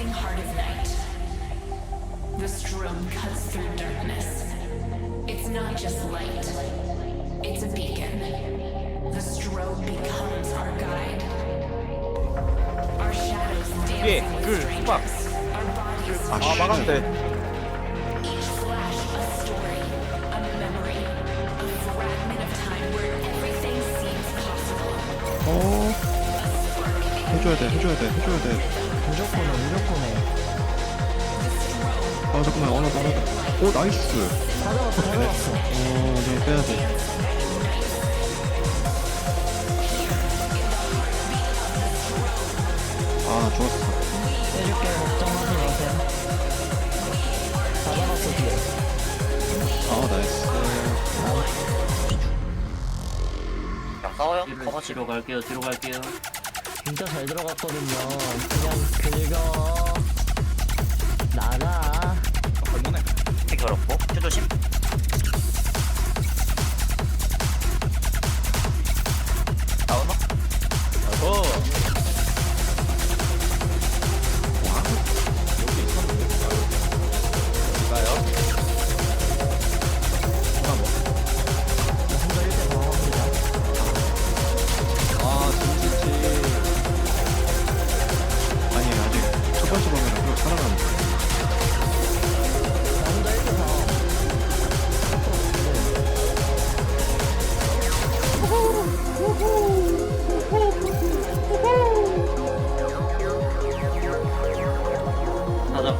blazing heart of night. The strobe cuts through darkness. It's not just light, it's a beacon. The strobe becomes our guide. Our shadows 예, dancing with 그, 수박. strangers. Our bodies 아 막으면 돼 Each flash a story, a memory, a fragment of time where everything seems possible. 어 해줘야 돼 해줘야 돼 해줘야 돼아 무조건 해 무조건 해 잠깐만 어나 나나 오 나이스. 다 잡았어 다 잡았어. 어네 빼야 돼. 아, 좋았어. 해줄게. 걱정하지 마세요. 다 잡았어 뒤에. 아, 나이스. 그냥 싸워요? 커버 뒤로 갈게요 뒤로 갈게요 진짜 잘 들어갔거든요. 그냥 긁어. 나가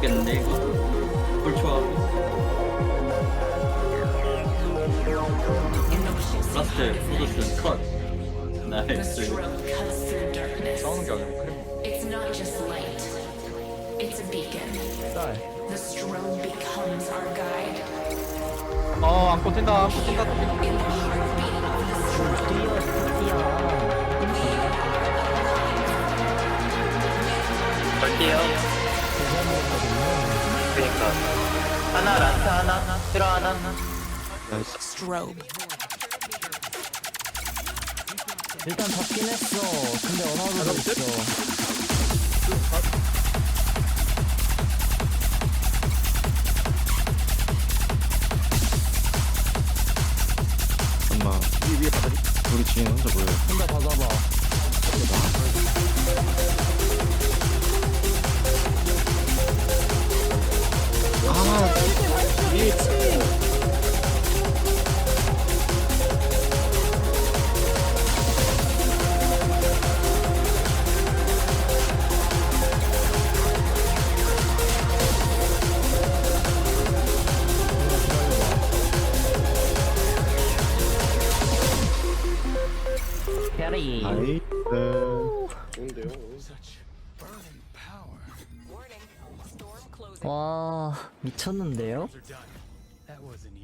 다 잡겠는데 이거 꿀초아 라스트 포도스 컷 The 나이스. 싸우는 게 아니고 크림 It's not just light, it's a beacon. 쌀 The strobe becomes our guide. 어 튄다 안고 튄다 또 튄다 In the heartbeat of the 절대요 대전이었거든요 그니까 하나 라스트 하나? 들어 하나? Strobe. 일단 잡긴 했어. 근데 어나우도 있어. 엄마, 위 위에 바닥이 우리 지인 혼자 뭐예요? 혼자 다 잡아 나이스. 와 미쳤는데요? That wasn't